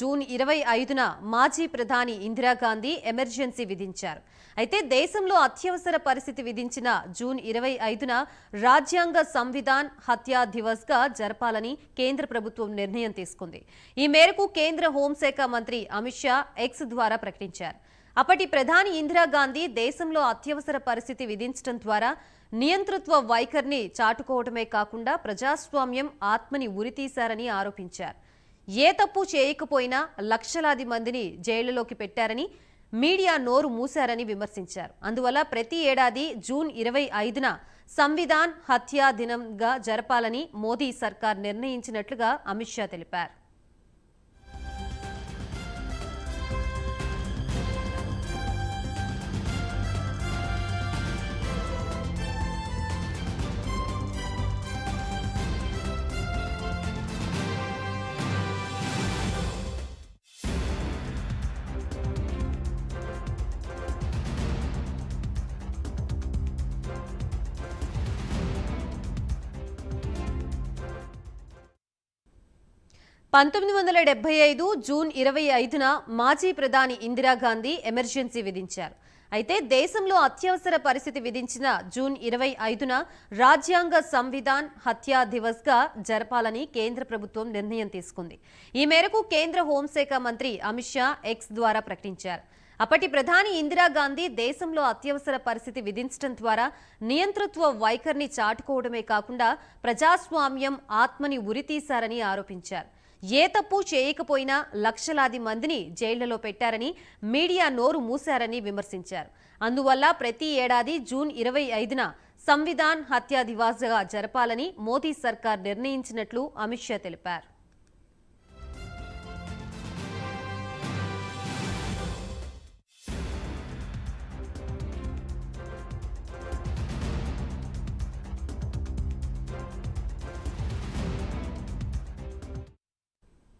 June ఇరవై ఐదున మాజీ ప్రధాని ఇందిరాగాంధీ ఎమర్జెన్సీ విధించారు. అయితే దేశంలో అత్యవసర పరిస్థితి విధించిన జూన్ ఇరవై ఐదున రాజ్యాంగ సంవిధాన్ హత్యా దివస్గా జరపాలని కేంద్ర ప్రభుత్వం నిర్ణయం తీసుకుంది. ఈ మేరకు కేంద్ర హోంశాఖ మంత్రి అమిత్ షా ఎక్స్ ద్వారా ప్రకటించారు. అప్పటి ప్రధాని ఇందిరాగాంధీ దేశంలో అత్యవసర పరిస్థితి విధించడం ద్వారా నియంతృత్వ వైఖరిని చాటుకోవడమే కాకుండా ప్రజాస్వామ్యం ఆత్మని ఉరితీశారని ఆరోపించారు. ఏ తప్పు చేయకపోయినా లక్షలాది మందిని జైళ్ళలోకి పెట్టారని మీడియా నోరు మూశారని విమర్శించారు. అందువల్ల ప్రతి ఏడాది జూన్ ఇరవై ఐదున సంవిధాన్ హత్యా దినంగా జరపాలని మోదీ సర్కార్ నిర్ణయించినట్లుగా అమిత్ షా తెలిపారు. పంతొమ్మిది వందల డెబ్బై ఐదు జూన్ ఇరవై ఐదున మాజీ ప్రధాని ఇందిరాగాంధీ ఎమర్జెన్సీ విధించారు. అయితే దేశంలో అత్యవసర పరిస్థితి విధించిన జూన్ ఇరవై ఐదున రాజ్యాంగ సంవిధాన్ హత్యా దివస్గా జరపాలని కేంద్ర ప్రభుత్వం నిర్ణయం తీసుకుంది. ఈ మేరకు కేంద్ర హోంశాఖ మంత్రి అమిత్ షా ఎక్స్ ద్వారా ప్రకటించారు. అప్పటి ప్రధాని ఇందిరాగాంధీ దేశంలో అత్యవసర పరిస్థితి విధించడం ద్వారా నియంతృత్వ వైఖరిని చాటుకోవడమే కాకుండా ప్రజాస్వామ్యం ఆత్మని ఉరితీశారని ఆరోపించారు. ఏ తప్పు చేయకపోయినా లక్షలాది మందిని జైళ్ళలో పెట్టారని మీడియా నోరు మూశారని విమర్శించారు. అందువల్ల ప్రతి ఏడాది జూన్ ఇరవై ఐదున సంవిధాన్ హత్యా దివాస్గా జరపాలని మోదీ సర్కార్ నిర్ణయించినట్లు అమిత్ షా తెలిపారు.